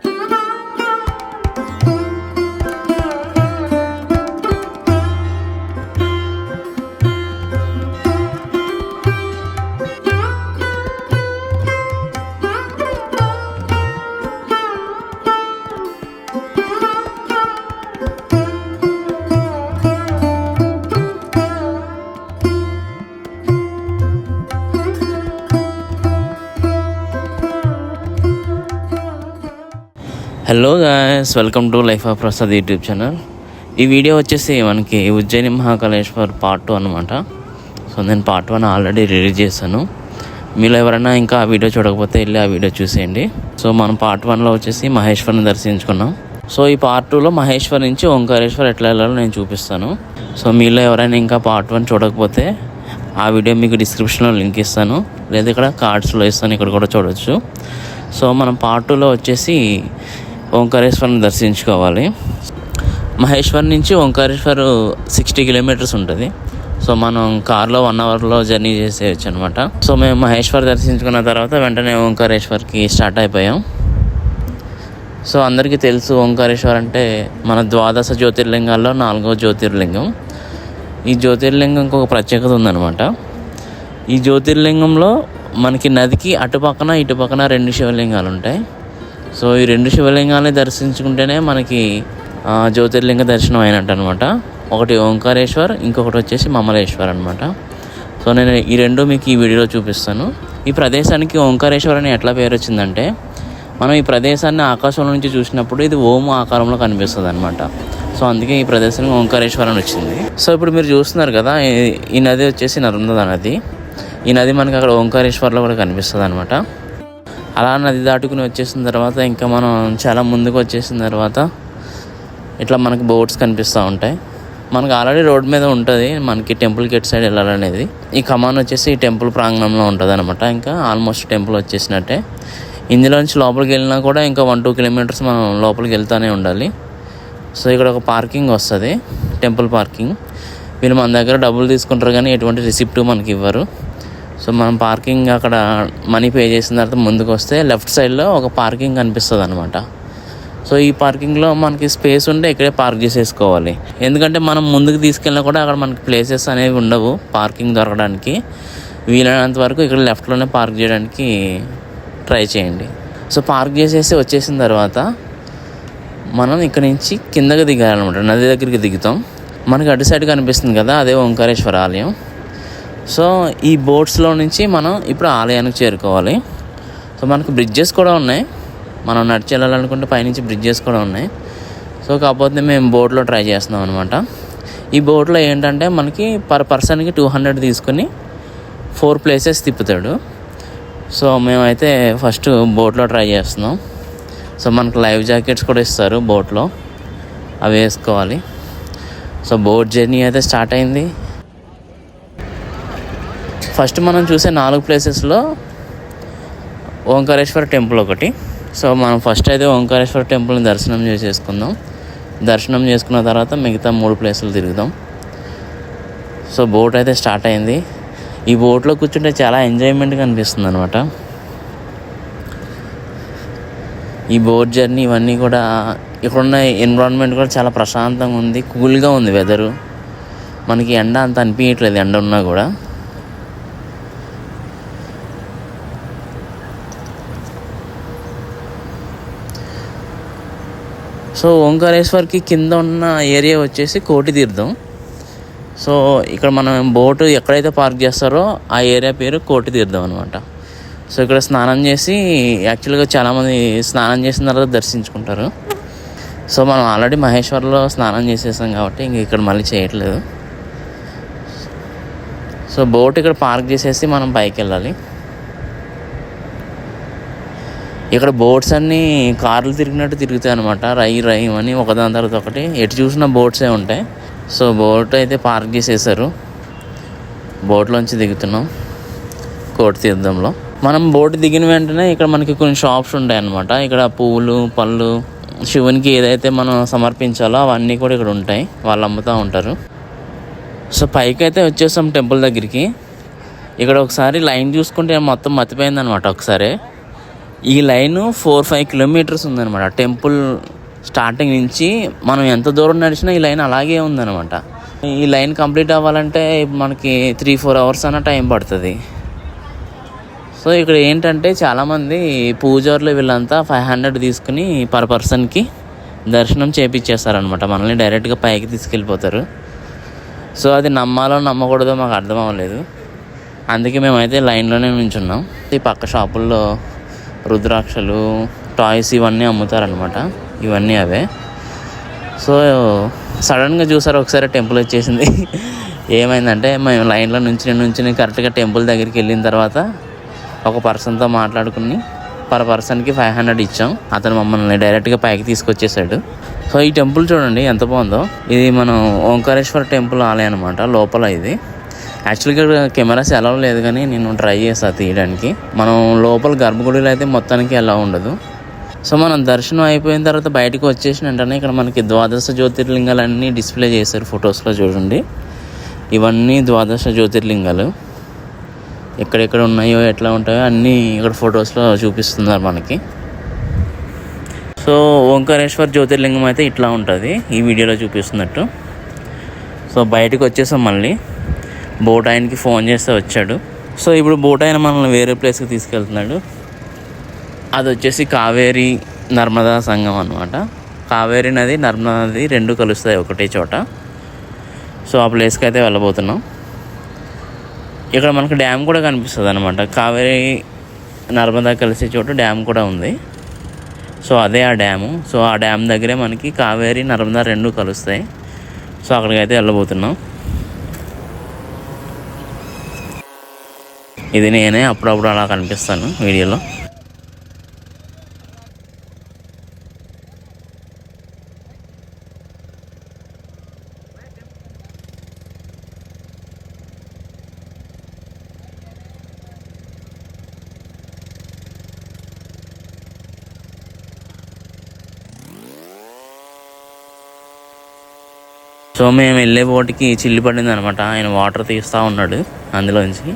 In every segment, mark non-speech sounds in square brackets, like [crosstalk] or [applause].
嘟 hello guys welcome to life of Prasad YouTube channel ఈ video వచ్చేసి మనకి Ujjaini Mahakaleshwar part two అనమాట సో నేను పార్ట్ వన్ ఆల్రెడీ రిలీజ్ చేశాను. మీలో ఎవరైనా ఇంకా ఆ వీడియో చూడకపోతే వెళ్ళి ఆ వీడియో చూసేయండి. సో మనం పార్ట్ వన్లో వచ్చేసి మహేశ్వర్ని దర్శించుకున్నాం. సో ఈ పార్ట్ టూలో మహేశ్వర్ నుంచి ఓంకారేశ్వర్ ఎట్లా వెళ్ళాలో నేను చూపిస్తాను. సో మీలో ఎవరైనా ఇంకా పార్ట్ వన్ చూడకపోతే ఆ వీడియో మీకు డిస్క్రిప్షన్లో లింక్ ఇస్తాను. లేదా ఇక్కడ కార్డ్స్లో ఇస్తాను ఇక్కడ కూడా చూడవచ్చు సో మనం పార్ట్ టూలో వచ్చేసి ఓంకారేశ్వరం దర్శించుకోవాలి. మహేశ్వర్ నుంచి ఓంకారేశ్వర్ సిక్స్టీ కిలోమీటర్స్ ఉంటుంది. సో మనం కార్లో వన్ అవర్లో జర్నీ చేసేయచ్చు అనమాట సో మేము మహేశ్వర్ దర్శించుకున్న తర్వాత వెంటనే ఓంకారేశ్వర్కి స్టార్ట్ అయిపోయాం. సో అందరికీ తెలుసు ఓంకారేశ్వర్ అంటే మన ద్వాదశ జ్యోతిర్లింగాల్లో నాలుగో జ్యోతిర్లింగం. ఈ జ్యోతిర్లింగంకి ఒక ప్రత్యేకత ఉందన్నమాట. ఈ జ్యోతిర్లింగంలో మనకి నదికి అటుపక్కన ఇటుపక్కన రెండు శివలింగాలు ఉంటాయి సో ఈ రెండు శివలింగాలని దర్శించుకుంటేనే మనకి జ్యోతిర్లింగ దర్శనం అయినట్టు అనమాట ఒకటి ఓంకారేశ్వర్ ఇంకొకటి వచ్చేసి మమలేశ్వర్ అనమాట సో నేను ఈ రెండు మీకు ఈ వీడియోలో చూపిస్తాను. ఈ ప్రదేశానికి ఓంకారేశ్వర్ అని ఎట్లా పేరు వచ్చిందంటే మనం ఈ ప్రదేశాన్ని ఆకాశంలో నుంచి చూసినప్పుడు ఇది ఓము ఆకారంలో కనిపిస్తుంది అనమాట సో అందుకే ఈ ప్రదేశానికి ఓంకారేశ్వర్ అని వచ్చింది. సో ఇప్పుడు మీరు చూస్తున్నారు కదా ఈ- ఈ నది వచ్చేసి నర్మదా నది. ఈ నది మనకి అక్కడ ఓంకారేశ్వర్లో కూడా కనిపిస్తుంది అనమాట అలా నది దాటుకుని వచ్చేసిన తర్వాత ఇంకా మనం చాలా ముందుకు వచ్చేసిన తర్వాత ఇట్లా మనకు బోట్స్ కనిపిస్తూ ఉంటాయి. మనకు ఆల్రెడీ రోడ్ మీద ఉంటుంది మనకి టెంపుల్ గేట్ సైడ్ వెళ్ళాలనేది. ఈ కమాన్ వచ్చేసి ఈ టెంపుల్ ప్రాంగణంలో ఉంటుంది అనమాట ఇంకా ఆల్మోస్ట్ టెంపుల్ వచ్చేసినట్టే. ఇందులోంచి లోపలికి వెళ్ళినా కూడా ఇంకా వన్ టూ కిలోమీటర్స్ మనం లోపలికి వెళ్తూనే ఉండాలి. సో ఇక్కడ ఒక పార్కింగ్ వస్తుంది టెంపుల్ పార్కింగ్. వీళ్ళు మన దగ్గర డబ్బులు తీసుకుంటారు కానీ ఎటువంటి రిసిప్ట్ మనకి ఇవ్వరు. సో మనం పార్కింగ్ అక్కడ మనీ పే చేసిన తర్వాత ముందుకు వస్తే లెఫ్ట్ సైడ్లో ఒక పార్కింగ్ కనిపిస్తుంది అనమాట సో ఈ పార్కింగ్లో మనకి స్పేస్ ఉంటే ఇక్కడే పార్క్ చేసేసుకోవాలి. ఎందుకంటే మనం ముందుకు తీసుకెళ్ళినా కూడా అక్కడ మనకి ప్లేసెస్ అనేవి ఉండవు పార్కింగ్ దొరకడానికి. వీలైనంత వరకు ఇక్కడ లెఫ్ట్లోనే పార్క్ చేయడానికి ట్రై చేయండి. సో పార్క్ చేసేసి వచ్చేసిన తర్వాత మనం ఇక్కడ నుంచి కిందకి దిగాలన్నమాట. నది దగ్గరికి దిగుతాం. మనకి అటు సైడ్ కనిపిస్తుంది కదా అదే ఓంకారేశ్వర ఆలయం. సో ఈ బోట్స్లో నుంచి మనం ఇప్పుడు ఆలయానికి చేరుకోవాలి. సో మనకు బ్రిడ్జెస్ కూడా ఉన్నాయి. మనం నడిచి వెళ్ళాలనుకుంటే పైనుంచి బ్రిడ్జెస్ కూడా ఉన్నాయి. సో కాకపోతే మేము బోట్లో ట్రై చేస్తున్నాం అనమాట ఈ బోట్లో ఏంటంటే మనకి పర్ పర్సన్కి టూ హండ్రెడ్ తీసుకుని ఫోర్ ప్లేసెస్ తిప్పుతాడు. సో మేమైతే ఫస్ట్ బోట్లో ట్రై చేస్తున్నాం. సో మనకు లైవ్ జాకెట్స్ కూడా ఇస్తారు బోట్లో. అవి వేసుకోవాలి. సో బోట్ జర్నీ అయితే స్టార్ట్ అయింది. ఫస్ట్ మనం చూసే నాలుగు ప్లేసెస్లో ఓంకారేశ్వర టెంపుల్ ఒకటి. సో మనం ఫస్ట్ అయితే ఓంకారేశ్వర టెంపుల్ని దర్శనం చేసేసుకుందాం. దర్శనం చేసుకున్న తర్వాత మిగతా మూడు ప్లేసులు తిరుగుదాం. సో బోట్ అయితే స్టార్ట్ అయింది. ఈ బోట్లో కూర్చుంటే చాలా ఎంజాయ్మెంట్గా అనిపిస్తుంది అనమాట ఈ బోట్ జర్నీ ఇవన్నీ కూడా ఇక్కడున్న ఎన్విరాన్మెంట్ కూడా చాలా ప్రశాంతంగా ఉంది. కూల్గా ఉంది వెదరు. మనకి ఎండ అంత అనిపించట్లేదు ఎండ ఉన్నా కూడా. సో ఓంకారేశ్వర్కి కింద ఉన్న ఏరియా వచ్చేసి కోటి తీర్థం సో ఇక్కడ మనం బోటు ఎక్కడైతే పార్క్ చేస్తారో ఆ ఏరియా పేరు కోటి తీర్థం అనమాట సో ఇక్కడ స్నానం చేసి యాక్చువల్గా చాలామంది స్నానం చేసిన తర్వాత దర్శించుకుంటారు. సో మనం ఆల్రెడీ మహేశ్వర్లో స్నానం చేసేసాం కాబట్టి ఇంక ఇక్కడ మళ్ళీ చేయట్లేదు. సో బోట్ ఇక్కడ పార్క్ చేసేసి మనం పైకి వెళ్ళాలి. ఇక్కడ బోట్స్ అన్నీ కార్లు తిరిగినట్టు తిరుగుతాయి అనమాట రై రై అని ఒకదాని తర్వాత ఒకటి. ఎటు చూసినా బోట్సే ఉంటాయి. సో బోట్ అయితే పార్క్ చేసేసారు. బోట్లోంచి దిగుతున్నాం. కోటి తీర్థంలో. మనం బోట్ దిగిన వెంటనే ఇక్కడ మనకి కొన్ని షాప్స్ ఉంటాయి అనమాట ఇక్కడ పువ్వులు పళ్ళు శివునికి ఏదైతే మనం సమర్పించాలో అవన్నీ కూడా ఇక్కడ ఉంటాయి. వాళ్ళు అమ్ముతూ ఉంటారు. సో పైకి అయితే వచ్చేసాం టెంపుల్ దగ్గరికి. ఇక్కడ ఒకసారి లైన్ చూసుకుంటే మొత్తం మతిపోయింది అనమాట ఒకసారి. ఈ లైన్ ఫోర్ ఫైవ్ కిలోమీటర్స్ ఉందన్నమాట. టెంపుల్ స్టార్టింగ్ నుంచి మనం ఎంత దూరం నడిచినా ఈ లైన్ అలాగే ఉందన్నమాట. ఈ లైన్ కంప్లీట్ అవ్వాలంటే మనకి త్రీ ఫోర్ అవర్స్ అన్న టైం పడుతుంది. సో ఇక్కడ ఏంటంటే చాలామంది పూజారులు వీళ్ళంతా ఫైవ్ హండ్రెడ్ తీసుకుని పర్ పర్సన్కి దర్శనం చేపించేస్తారనమాట మనల్ని డైరెక్ట్గా పైకి తీసుకెళ్ళిపోతారు. సో అది నమ్మాలో నమ్మకూడదో మాకు అర్థం అవ్వలేదు. అందుకే మేమైతే లైన్లోనే నుంచున్నాం. ఈ పక్క షాపుల్లో రుద్రాక్షలు టాయ్స్ ఇవన్నీ అమ్ముతారనమాట ఇవన్నీ అవే. సో సడన్గా చూసారు ఒకసారి టెంపుల్ వచ్చేసింది. [laughs] ఏమైందంటే మేము లైన్లో నుంచి నుంచి కరెక్ట్గా టెంపుల్ దగ్గరికి వెళ్ళిన తర్వాత ఒక పర్సన్తో మాట్లాడుకుని పర్ పర్సన్కి ఫైవ్ హండ్రెడ్ ఇచ్చాం. అతను మమ్మల్ని డైరెక్ట్గా పైకి తీసుకొచ్చేసాడు. సో ఈ టెంపుల్ చూడండి ఎంత బాగుందో. ఇది మనం ఓంకారేశ్వర టెంపుల్ ఆలయం అనమాట లోపల ఇది. యాక్చువల్గా ఇక్కడ కెమెరాస్ ఎలా లేదు కానీ నేను ట్రై చేస్తాను తీయడానికి. మనం లోపల గర్భగుడిలో అయితే మొత్తానికి ఎలా ఉండదు. సో మనం దర్శనం అయిపోయిన తర్వాత బయటకు వచ్చేసిన వెంటనే ఇక్కడ మనకి ద్వాదశ జ్యోతిర్లింగాలన్నీ డిస్ప్లే చేశారు ఫొటోస్లో చూడండి. ఇవన్నీ ద్వాదశ జ్యోతిర్లింగాలు. ఎక్కడెక్కడ ఉన్నాయో ఎట్లా ఉంటాయో అన్నీ ఇక్కడ ఫొటోస్లో చూపిస్తున్నారు మనకి. సో ఓంకారేశ్వర్ జ్యోతిర్లింగం అయితే ఇట్లా ఉంటుంది. ఈ వీడియోలో చూపిస్తున్నట్టు. సో బయటకు వచ్చేసాం మళ్ళీ. బోటాయన్కి ఫోన్ చేస్తే వచ్చాడు. సో ఇప్పుడు బోటాయన మనల్ని వేరే ప్లేస్కి తీసుకెళ్తున్నాడు. అది వచ్చేసి కావేరి నర్మదా సంఘం అనమాట కావేరి నది నర్మదా నది రెండు కలుస్తాయి ఒకటే చోట. సో ఆ ప్లేస్కి అయితే వెళ్ళబోతున్నాం. ఇక్కడ మనకు డ్యామ్ కూడా కనిపిస్తుంది అనమాట కావేరి నర్మదా కలిసే చోట డ్యామ్ కూడా ఉంది. సో అదే ఆ డ్యాము. సో ఆ డ్యామ్ దగ్గరే మనకి కావేరి నర్మదా రెండు కలుస్తాయి. సో అక్కడికి అయితే వెళ్ళబోతున్నాం. ఇది నేనే అప్పుడప్పుడు అలా కనిపిస్తాను వీడియోలో. సో మేము వెళ్ళే బోటికి చిల్లి పడింది అనమాట ఆయన వాటర్ తీస్తూ ఉన్నాడు అందులోంచి.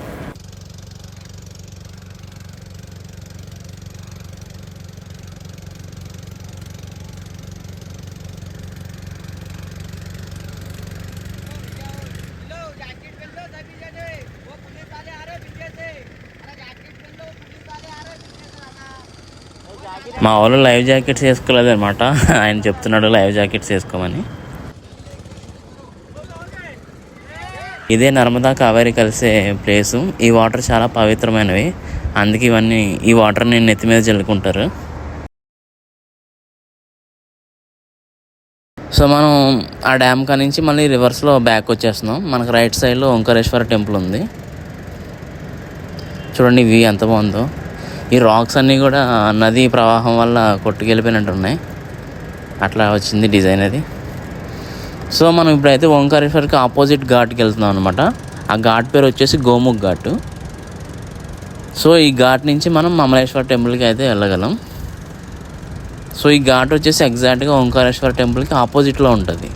మా వాళ్ళు లైవ్ జాకెట్స్ వేసుకోలేదు అనమాట ఆయన చెప్తున్నాడు లైవ్ జాకెట్స్ వేసుకోమని. ఇదే నర్మదా కావేరి కలిసే ప్లేసు. ఈ వాటర్ చాలా పవిత్రమైనవి. అందుకే ఇవన్నీ ఈ వాటర్ని నెత్తి మీద చల్లుకుంటారు సో మనం ఆ డ్యామ్ కా నుంచి మళ్ళీ రివర్స్లో బ్యాక్ వచ్చేస్తున్నాం. మనకు రైట్ సైడ్లో ఓంకారేశ్వర టెంపుల్ ఉంది. చూడండి వ్యూ ఎంత బాగుందో. ఈ రాక్స్ అన్నీ కూడా నది ప్రవాహం వల్ల కొట్టుకెళ్ళిపోయినట్టు ఉన్నాయి అట్లా వచ్చింది డిజైన్ అది. సో మనం ఇప్పుడైతే ఓంకారేశ్వర్కి ఆపోజిట్ ఘాట్కి వెళ్తున్నాం అనమాట ఆ ఘాట్ పేరు వచ్చేసి గోముఖ్ ఘాట్. సో ఈ ఘాట్ నుంచి మనం మమలేశ్వర టెంపుల్కి అయితే వెళ్ళగలం. సో ఈ ఘాట్ వచ్చేసి ఎగ్జాక్ట్గా ఓంకారేశ్వర టెంపుల్కి ఆపోజిట్లో ఉంటుంది.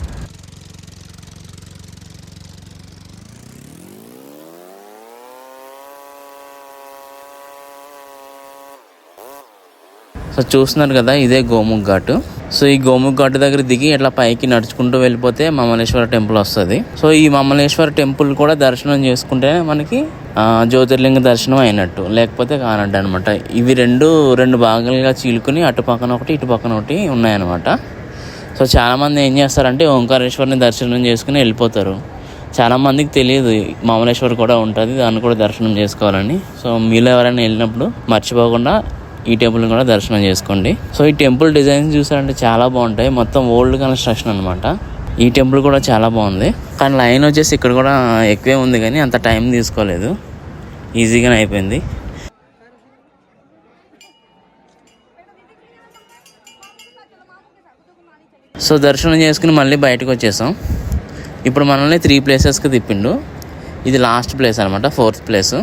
సో చూస్తున్నారు కదా ఇదే గోముఖ్ ఘాటు. సో ఈ గోముఖ్ ఘాటు దగ్గర దిగి ఇట్లా పైకి నడుచుకుంటూ వెళ్ళిపోతే మమలేశ్వర టెంపుల్ వస్తుంది. సో ఈ మమలేశ్వర టెంపుల్ కూడా దర్శనం చేసుకుంటేనే మనకి జ్యోతిర్లింగ దర్శనం అయినట్టు. లేకపోతే కానట్టు అనమాట ఇవి రెండు రెండు భాగాలుగా చీలుకుని అటు పక్కన ఒకటి ఇటు పక్కన ఒకటి ఉన్నాయన్నమాట. సో చాలామంది ఏం చేస్తారంటే ఓంకారేశ్వరిని దర్శనం చేసుకుని వెళ్ళిపోతారు. చాలామందికి తెలియదు మామలేశ్వర్ కూడా ఉంటుంది దాన్ని కూడా దర్శనం చేసుకోవాలని. సో మీలో ఎవరైనా వెళ్ళినప్పుడు మర్చిపోకుండా ఈ టెంపుల్ని కూడా దర్శనం చేసుకోండి. సో ఈ టెంపుల్ డిజైన్స్ చూసారంటే చాలా బాగుంటాయి. మొత్తం ఓల్డ్ కన్స్ట్రక్షన్ అనమాట ఈ టెంపుల్ కూడా చాలా బాగుంది. కానీ లైన్ వచ్చేసి ఇక్కడ కూడా ఎక్కువే ఉంది కానీ అంత టైం తీసుకోలేదు. ఈజీగానే అయిపోయింది. సో దర్శనం చేసుకుని మళ్ళీ బయటకు వచ్చేసాం. ఇప్పుడు మనల్ని త్రీ ప్లేసెస్కి తిప్పిండు. ఇది లాస్ట్ ప్లేస్ అనమాట ఫోర్త్ ప్లేసు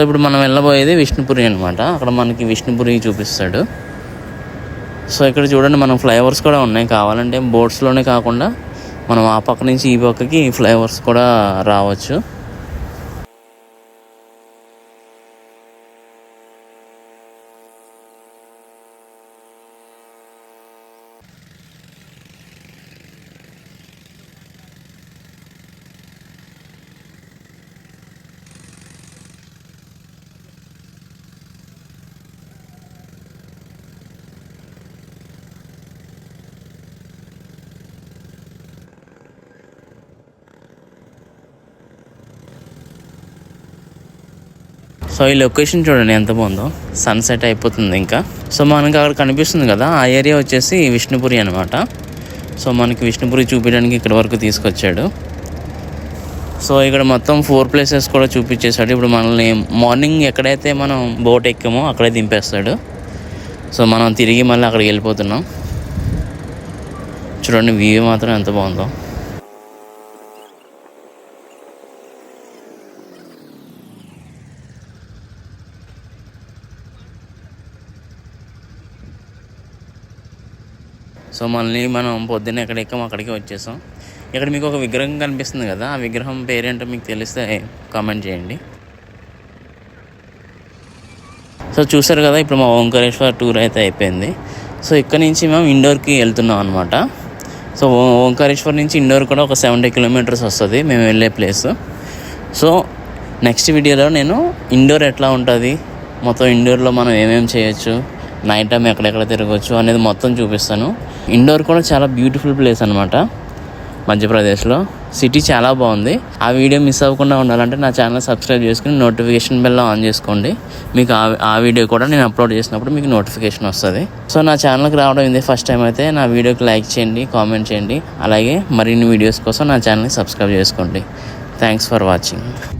సో ఇప్పుడు మనం వెళ్ళబోయేది విష్ణుపురి అనమాట అక్కడ మనకి విష్ణుపురి చూపిస్తాడు. సో ఇక్కడ చూడండి మనం ఫ్లైఓవర్స్ కూడా ఉన్నాయి. కావాలంటే బోట్స్లోనే కాకుండా మనం ఆ పక్క నుంచి ఈ పక్కకి ఫ్లైఓవర్స్ కూడా రావచ్చు. సో ఈ లొకేషన్ చూడండి ఎంత బాగుందో. సన్సెట్ అయిపోతుంది ఇంకా. సో మనకి అక్కడ కనిపిస్తుంది కదా ఆ ఏరియా వచ్చేసి విష్ణుపురి అనమాట సో మనకి విష్ణుపురి చూపించడానికి ఇక్కడ వరకు తీసుకొచ్చాడు. సో ఇక్కడ మొత్తం ఫోర్ ప్లేసెస్ కూడా చూపించేశాడు. ఇప్పుడు మనల్ని మార్నింగ్ ఎక్కడైతే మనం బోట్ ఎక్కామో అక్కడే దింపేస్తాడు. సో మనం తిరిగి మళ్ళీ అక్కడికి వెళ్ళిపోతున్నాం. చూడండి వ్యూ మాత్రం ఎంత బాగుందో. సో మళ్ళీ మనం పొద్దున్న ఎక్కడ ఎక్కామో అక్కడికి వచ్చేసాం. ఇక్కడ మీకు ఒక విగ్రహం కనిపిస్తుంది కదా ఆ విగ్రహం పేరేంటో మీకు తెలిస్తే కామెంట్ చేయండి. సో చూసారు కదా ఇప్పుడు మా ఓంకారేశ్వర టూర్ అయితే అయిపోయింది. సో ఇక్కడ నుంచి మేము ఇండోర్కి వెళ్తున్నాం అనమాట సో ఓంకారేశ్వర్ నుంచి ఇండోర్ కూడా ఒక సెవెంటీ కిలోమీటర్స్ వస్తుంది మేము వెళ్ళే ప్లేస్. సో నెక్స్ట్ వీడియోలో నేను ఇండోర్ ఎట్లా ఉంటుంది మొత్తం ఇండోర్లో మనం ఏమేమి చేయొచ్చు నైట్ టైం ఎక్కడెక్కడ తిరగవచ్చు అనేది మొత్తం చూపిస్తాను. ఇండోర్ కూడా చాలా బ్యూటిఫుల్ ప్లేస్ అనమాట మధ్యప్రదేశ్లో. సిటీ చాలా బాగుంది. ఆ వీడియో మిస్ అవ్వకుండా ఉండాలంటే నా ఛానల్ సబ్స్క్రైబ్ చేసుకుని నోటిఫికేషన్ బెల్ ఆన్ చేసుకోండి. మీకు ఆ ఆ వీడియో కూడా నేను అప్లోడ్ చేసినప్పుడు మీకు నోటిఫికేషన్ వస్తుంది. సో నా ఛానల్కి రావడం ఇదే ఫస్ట్ టైం అయితే నా వీడియోకి లైక్ చేయండి కామెంట్ చేయండి. అలాగే మరిన్ని వీడియోస్ కోసం నా ఛానల్ని సబ్స్క్రైబ్ చేసుకోండి. Thanks for watching.